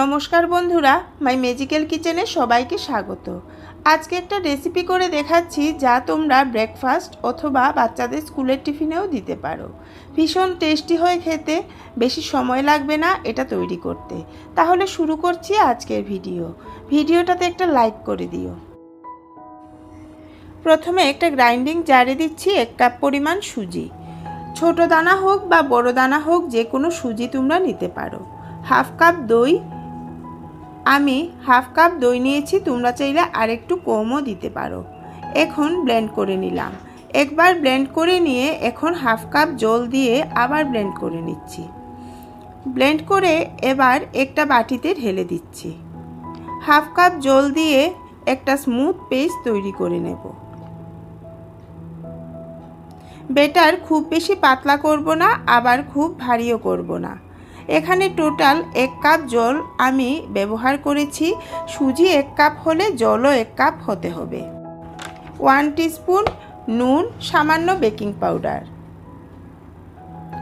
নমস্কার বন্ধুরা মাই ম্যাজিক্যাল কিচেনে সবাইকে স্বাগত। আজকে একটা রেসিপি করে দেখাচ্ছি যা তোমরা ব্রেকফাস্ট অথবা বাচ্চাদের স্কুলের টিফিনেও দিতে পারো। ভীষণ টেস্টি হয়ে খেতে, বেশি সময় লাগবে না এটা তৈরি করতে। তাহলে শুরু করছি আজকের ভিডিও ভিডিওটাতে একটা লাইক করে দিও। প্রথমে একটা গ্রাইন্ডিং জারে দিচ্ছি এক কাপ পরিমাণ সুজি। ছোট দানা হোক বা বড় দানা হোক যে কোনো সুজি তোমরা নিতে পারো। হাফ কাপ দই আমি হাফ কাপ দই নিয়েছি, তোমরা চাইলে আরেকটু কমও দিতে পারো। এখন ব্লেন্ড করে নিলাম। একবার ব্লেন্ড করে নিয়ে এখন হাফ কাপ জল দিয়ে আবার ব্লেন্ড করে নিচ্ছি। ব্লেন্ড করে এবার একটা বাটিতে ঢেলে দিচ্ছি। হাফ কাপ জল দিয়ে একটা স্মুথ পেস্ট তৈরি করে নেব। বেটার খুব বেশি পাতলা করব না, আবার খুব ভারীও করব না। এখানে টোটাল এক কাপ জল আমি ব্যবহার করেছি। সুজি এক কাপ হলে জলও এক কাপ হতে হবে। ওয়ান টিস্পুন নুন, সামান্য বেকিং পাউডার।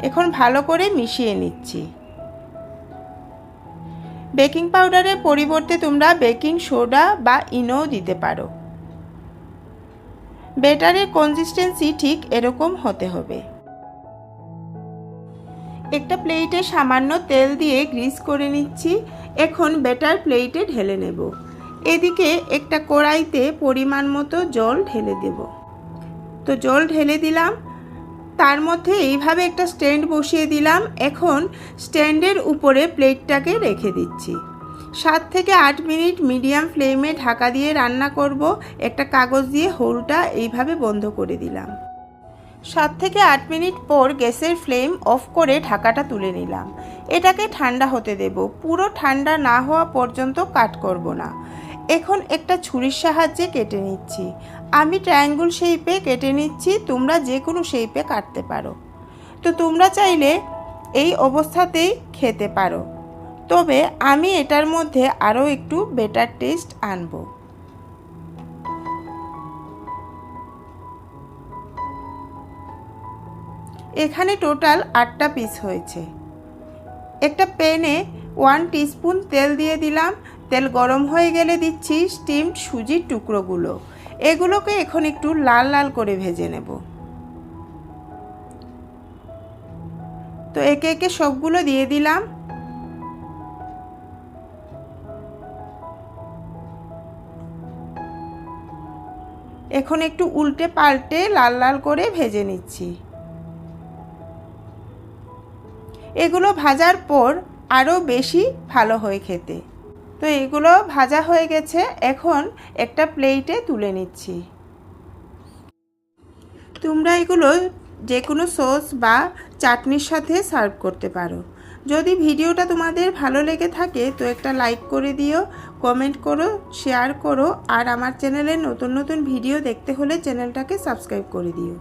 এখন ভালো করে মিশিয়ে নিচ্ছি। বেকিং পাউডারের পরিবর্তে তোমরা বেকিং সোডা বা ইনোও দিতে পারো। বেটারের কনসিস্টেন্সি ঠিক এরকম হতে হবে। একটা প্লেটে সামান্য তেল দিয়ে গ্রিস করে নিচ্ছি। এখন বেটার প্লেটে ঢেলে নেব। এদিকে একটা কড়াইতে পরিমাণ মতো জল ঢেলে দেব। তো জল ঢেলে দিলাম। তার মধ্যে এইভাবে একটা স্ট্যান্ড বসিয়ে দিলাম। এখন স্ট্যান্ডের উপরে প্লেটটাকে রেখে দিচ্ছি। সাত থেকে আট মিনিট মিডিয়াম ফ্লেমে ঢাকা দিয়ে রান্না করব। একটা কাগজ দিয়ে হোলটা এইভাবে বন্ধ করে দিলাম। সাত থেকে আট মিনিট পর গ্যাসের ফ্লেম অফ করে ঢাকাটা তুলে নিলাম। এটাকে ঠান্ডা হতে দেব। পুরো ঠান্ডা না হওয়া পর্যন্ত কাট করব না। এখন একটা ছুরির সাহায্যে কেটে নিচ্ছি। আমি ট্রায়াঙ্গুল শেপে কেটে নিচ্ছি, তোমরা যে কোনো শেপে কাটতে পারো। তো তোমরা চাইলে এই অবস্থাতেই খেতে পারো। তবে আমি এটার মধ্যে আরও একটু বেটার টেস্ট আনব। এখানে টোটাল আটটা পিস হয়েছে। একটা প্যানে ওয়ান টিস্পুন তেল দিয়ে দিলাম। তেল গরম হয়ে গেলে দিচ্ছি স্টিমড সুজির টুকরোগুলো। এগুলোকে এখন একটু লাল লাল করে ভেজে নেব। তো একে একে সবগুলো দিয়ে দিলাম। এখন একটু উল্টে পাল্টে লাল লাল করে ভেজে নিচ্ছি। এগুলো ভাজার পর আরও বেশি ভালো হয় খেতে। তো এগুলো ভাজা হয়ে গেছে, এখন একটা প্লেটে তুলে নিচ্ছি। তোমরা এগুলো যে কোনো সস বা চাটনির সাথে সার্ভ করতে পারো। যদি ভিডিওটা তোমাদের ভালো লেগে থাকে, তো একটা লাইক করে দিও, কমেন্ট করো, শেয়ার করো, আর আমার চ্যানেলে নতুন নতুন ভিডিও দেখতে হলে চ্যানেলটাকে সাবস্ক্রাইব করে দিও।